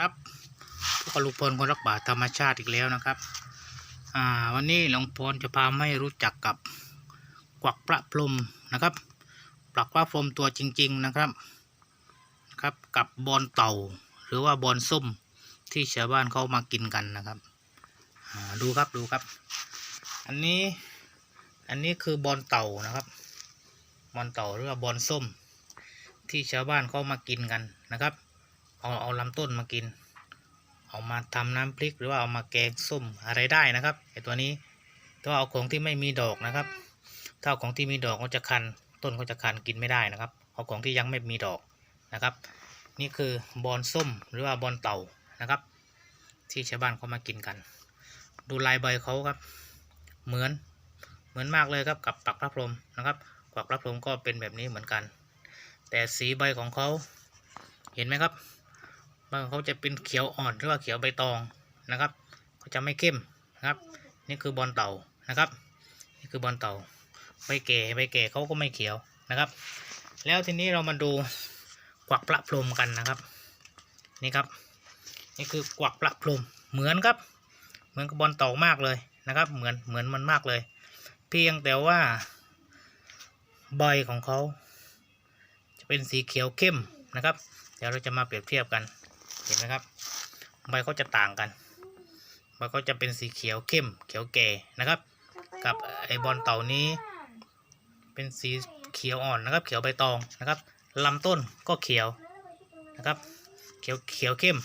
ครับพวกลุงพลคนรักป่าธรรมชาติอีกแล้วนะครับ อ่าวันนี้หลวงพลจะพาไม่รู้จักกับกวักพระพรมนะครับกวักพระพรมตัวจริง ๆนะครับครับกับบอลเต่าหรือว่าบอลส้มที่ชาวบ้านเขามากินกันนะครับดูครับดูครับ อันนี้อันนี้คือบอลเต่านะครับบอลเต่าหรือว่าบอลส้ม ที่ชาวบ้านเขามากินกันนะครับ เอาเอาลำต้นมากิน เอามาทำน้ำพริกหรือว่าเอามาแกงส้มอะไรได้นะครับไอตัวนี้ถ้าเอาของที่ไม่มีดอกนะครับ ถ้าเอาของที่มีดอกก็จะคัน ต้นก็จะคันกินไม่ได้นะครับ เอาของที่ยังไม่มีดอกนะครับ นี่คือบอนส้มหรือว่าบอนเต่านะครับ ที่ชาวบ้านเขามากินกัน ดูลายใบเขาครับ เหมือนเหมือนมากเลยครับกับปักพระพรหมนะครับกวักพระพรหมก็เป็นแบบนี้เหมือนกัน แต่สีใบของเขาเห็นไหมครับ เขาจะเป็นเขียวอ่อนหรือว่าเขียวใบตองนะครับเขาจะไม่เข้มนะครับ นี่คือบอลเต่านะครับ นี่คือบอลเต่าใบแก่ใบแก่เขาก็ไม่เขียวนะครับ แล้วทีนี้เรามาดูกวักพระพรมกันนะครับ นี่ครับ นี่คือกวักพระพรมเหมือนครับ เหมือนกับบอลเต่ามากเลยนะครับ เหมือนเหมือนมันมากเลย เพียงแต่ว่าใบของเขาจะเป็นสีเขียวเข้มนะครับ เดี๋ยวเราจะมาเปรียบเทียบกัน เห็นไหมครับ ใบเขาจะต่างกันใบเขาจะเป็นสีเขียวเข้ม เขียวแก่นะครับ กับไอบอลเต่านี้ เป็นสีเขียวอ่อนนะครับ เขียวใบตองนะครับลำต้นก็เขียวนะครับ เขียวเขียวเข้ม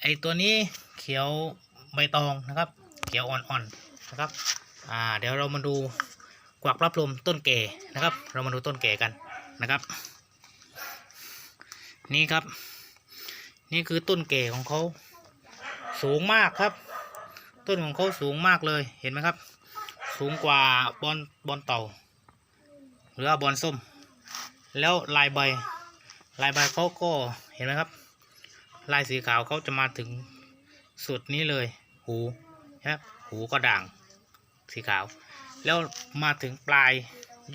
ไอตัวนี้เขียวใบตองนะครับ เขียวอ่อนๆนะครับอ่าเดี๋ยวเรามาดูกวักรับลมต้นแก่นะครับ เรามาดูต้นแก่กันนะครับ นี่ครับ นี่คือต้นแก่ของเขาสูงมากครับ ต้นของเขาสูงมากเลยเห็นไหมครับ สูงกว่าบอนบอนเต่า หรือว่าบอนส้ม แล้วลายใบ ลายใบเขาก็เห็นไหมครับ ลายสีขาวเขาจะมาถึงสุดนี้เลย หูนะครับหูก็ด่างสีขาว แล้วมาถึงปลาย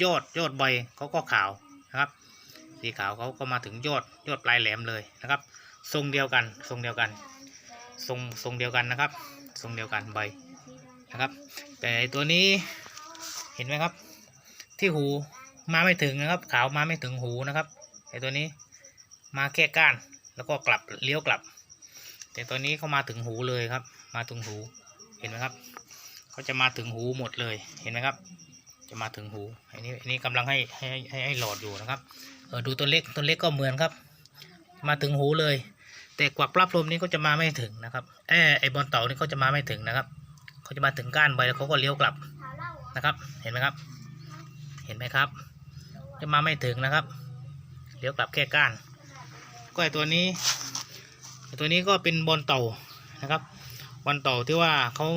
ยอดยอดใบเขาก็ขาวนะครับ สีขาวเขาก็มาถึงยอดยอดปลายแหลมเลยนะครับ ทรงเดียวกัน ทรงเดียวกัน ทรงทรงเดียวกันนะครับ ทรงเดียวกันใบนะครับ แต่ตัวนี้เห็นไหมครับ ที่หูมาไม่ถึงนะครับ ขาวมาไม่ถึงหูนะครับไอตัวนี้มาแค่ก้านแล้วก็กลับเลี้ยวกลับ แต่ตัวนี้เขามาถึงหูเลยครับ มาถึงหูเห็นไหมครับเขาจะมาถึงหูหมดเลยเห็นไหมครับจะมาถึงหูอันนี้อันนี้กำลังให้ให้ให้ให้หลอดอยู่นะครับเออดูตัวเล็กตัวเล็กก็เหมือนครับ มาถึงหูเลย แต่กวักปลับลมนี้ก็จะมาไม่ถึงนะครับเออไอบอลเต่านี่เขาจะมาไม่ถึงนะครับเขาจะมาถึงก้านใบแล้วเขาก็เลี้ยวกลับนะครับ เห็นไหมครับ เห็นไหมครับ จะมาไม่ถึงนะครับเลี้ยวกลับแค่ก้านก็ไอตัวนี้ตัวนี้ก็เป็นบอลเต่านะครับบอลเต่าที่ว่าเขา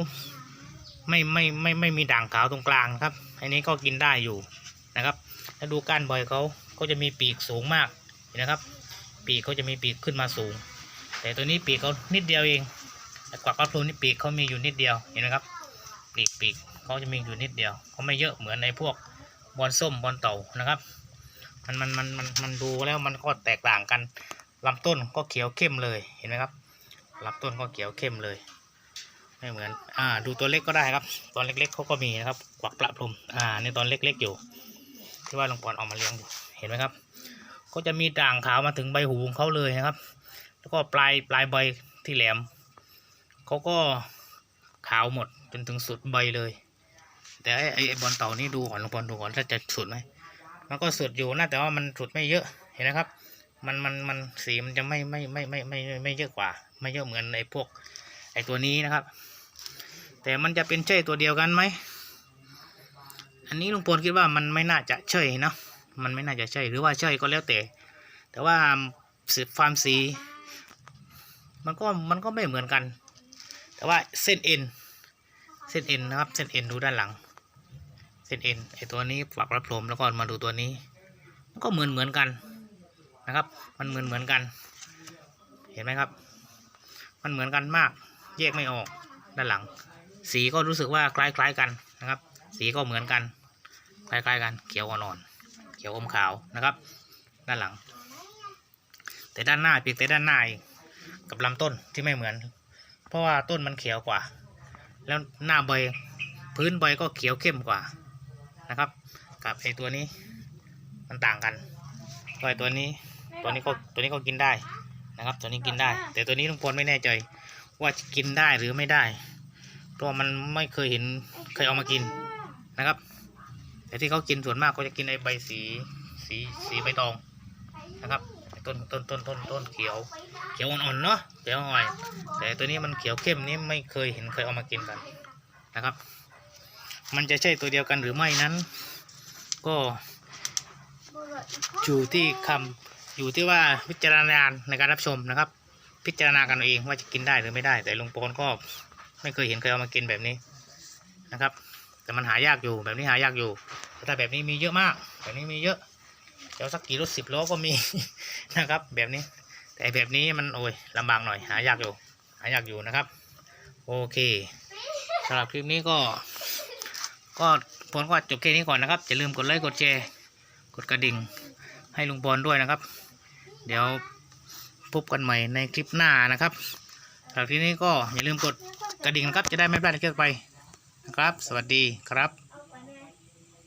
ไม่ไม่ไม่ไม่มีด่างขาวตรงกลางครับ อันนี้ก็กินได้อยู่นะครับ แล้วดูก้านใบเขาก็จะมีปีกสูงมากนะครับ ปีกเขาจะมีปีกขึ้นมาสูง แต่ตัวนี้ปีกเขานิดเดียวเองแต่กวักปลาพลูนี่ปีกเขามีอยู่นิดเดียวเห็นไหมครับ ปีกปีกเขาจะมีอยู่นิดเดียวเขาไม่เยอะเหมือนในพวกบอลส้มบอลเต่านะครับมันมันมันมันมันดูแล้วมันก็แตกต่างกันลำต้นก็เขียวเข้มเลยเห็นไหมครับลำต้นก็เขียวเข้มเลยไม่เหมือนอ่าดูตัวเล็กก็ได้ครับ ตอนเล็กๆเขาก็มีนะครับกวักปลาพรมอ่าในตอนเล็กๆอยู่ ที่ว่าหลวงปอนเอามาเลี้ยงอยู่เห็นไหมครับ ก็จะมีด่างขาวมาถึงใบหูของเขาเลยนะครับ แล้วก็ปลายปลายใบที่แหลมเขาก็ขาวหมดจนถึงสุดใบเลย แต่ไอ้ไอ้บอลเต่านี่ดูก่อนลวงปอนดูก่อนถ้าจะสุดไหมมันก็สุดอยู่นะแต่ว่ามันสุดไม่เยอะเห็นนะครับ มันมันมันสีมันจะไม่ไม่ไม่ไม่ไม่ไม่เยอะกว่า ไม่เยอะเหมือนไอ้พวกไอ้ตัวนี้นะครับ แต่มันจะเป็นใช่ตัวเดียวกันไหมอันนี้ลุงพลคิดว่ามันไม่น่าจะใช่เนาะมันไม่น่าจะใช่หรือว่าใช่ก็แล้วแต่ แต่ว่าสีความสี มันก็มันก็ไม่เหมือนกัน แต่ว่าเส้นเอ็นเส้นเอ็นนะครับ เส้นเอ็นดูด้านหลัง เส้นเอ็นไอตัวนี้ฝักรับลมแล้วก็มาดูตัวนี้ มันก็เหมือนเหมือนกันนะครับ มันเหมือนเหมือนกัน เห็นไหมครับ มันเหมือนกันมาก แยกไม่ออกด้านหลัง สีก็รู้สึกว่าคล้ายๆกันนะครับ สีก็เหมือนกัน คล้ายๆกัน เขียวอ่อนๆเขียวอมขาวนะครับ ด้านหลัง แต่ด้านหน้าเพียงแต่ด้านหน้าเอง กับลำต้นที่ไม่เหมือน เพราะว่าต้นมันเขียวกว่า แล้วหน้าใบพื้นใบก็เขียวเข้มกว่านะครับ กับไอตัวนี้มันต่างกันก็ไอตัวนี้ตัวนี้ก็ตัวนี้ก็กินได้นะครับ ตัวนี้กินได้ แต่ตัวนี้ลุงพลไม่แน่ใจ ว่าจะกินได้หรือไม่ได้เพราะว่ามันไม่เคยเห็นเคยเอามากินนะครับ แต่ที่เขากินส่วนมากก็จะกินไอใบสีสีสีใบตองนะครับไอ้ ต้นต้นต้นต้นต้นเขียว เขียวอ่อนๆเนาะเขียวอ่อนแต่ตัวนี้มันเขียวเข้มนี่ไม่เคยเห็นเคยเอามากินกันนะครับ มันจะใช่ตัวเดียวกันหรือไม่นั้น ก็อยู่ที่คำอยู่ที่ว่าพิจารณาในการรับชมนะครับ พิจารณากันเองว่าจะกินได้หรือไม่ได้ แต่ลุงปอนก็ไม่เคยเห็นเคยเอามากินแบบนี้นะครับ แต่มันหายากอยู่แบบนี้หายากอยู่แต่แบบนี้มีเยอะมาก แบบนี้มีเยอะ เดี๋ยวสักกี่รถสิบล้อก็มีนะครับ แบบนี้ แต่แบบนี้มันโอ้ยลำบากหน่อยหายากอยู่ หายากอยู่นะครับ โอเคสำหรับคลิปนี้ก็ ก็ผมก็จบแค่นี้ก่อนนะครับอย่าลืมกดไลค์กดแชร์กดกระดิ่ง ให้ลุงปอนด้วยนะครับ เดี๋ยวพบกันใหม่ในคลิปหน้านะครับสำหรับคลิปนี้ก็อย่าลืมกดกระดิ่งนะครับ จะได้ไม่พลาดคลิปไปนะครับ สวัสดีครับ